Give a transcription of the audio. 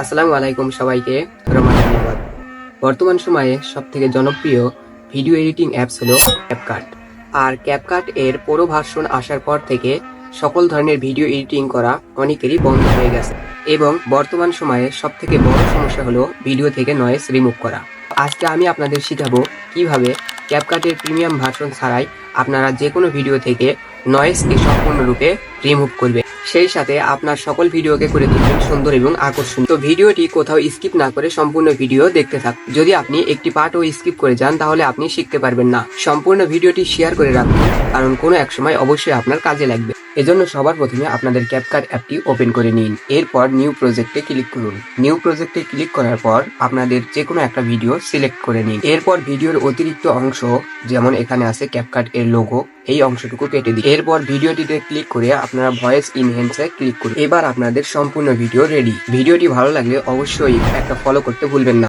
আসসালামু আলাইকুম সবাইকে। রহমান ধন্যবাদ বর্তমান সময়ে সব থেকে জনপ্রিয় ভিডিও এডিটিং অ্যাপস হলো ক্যাপকাট আর ক্যাপকাট এর পুরো ভার্সন আসার পর থেকে সকল ধরনের ভিডিও এডিটিং করা অনেকেরই বন্ধ হয়ে গেছে। এবং বর্তমান সময়ে সব থেকে বড় সমস্যা হলো ভিডিও থেকে নয়েজ রিমুভ করা। আজকে আমি আপনাদের শিখাবো কীভাবে ক্যাপকাটের প্রিমিয়াম ভার্সন ছাড়াই আপনারা যে কোনো ভিডিও থেকে নয়েজকে সম্পূর্ণরূপে রিমুভ করবে। সেই সাথে আপনার সকল ভিডিওকে করে তুলবেন সুন্দর এবং আকর্ষণীয়। তো ভিডিওটি কোথাও স্কিপ না করে সম্পূর্ণ ভিডিও দেখতে থাক। যদি আপনি একটি পার্টও স্কিপ করে যান, তাহলে আপনি শিখতে পারবেন না। সম্পূর্ণ ভিডিওটি শেয়ার করে রাখুন, কারণ কোনো এক সময় অবশ্যই আপনার কাজে লাগবে। এজন্য সবার প্রথমে আপনাদের ক্যাপকাট অ্যাপটি ওপেন করে নিন। এরপর নিউ প্রজেক্টে ক্লিক করুন। নিউ প্রজেক্টে ক্লিক করার পর আপনাদের যে কোনো একটা ভিডিও সিলেক্ট করে নিন। এরপর ভিডিওর অতিরিক্ত অংশ, যেমন এখানে আছে ক্যাপকাট এর লোগো এই অংশটুকু কেটে দিই। এরপর ভিডিওটিতে ক্লিক করে আপনারা ভয়েস ইনহেন্সে ক্লিক করুন। এবার আপনাদের সম্পূর্ণ ভিডিও রেডি ভিডিওটি ভালো লাগলে অবশ্যই একটা ফলো করতে ভুলবেন না।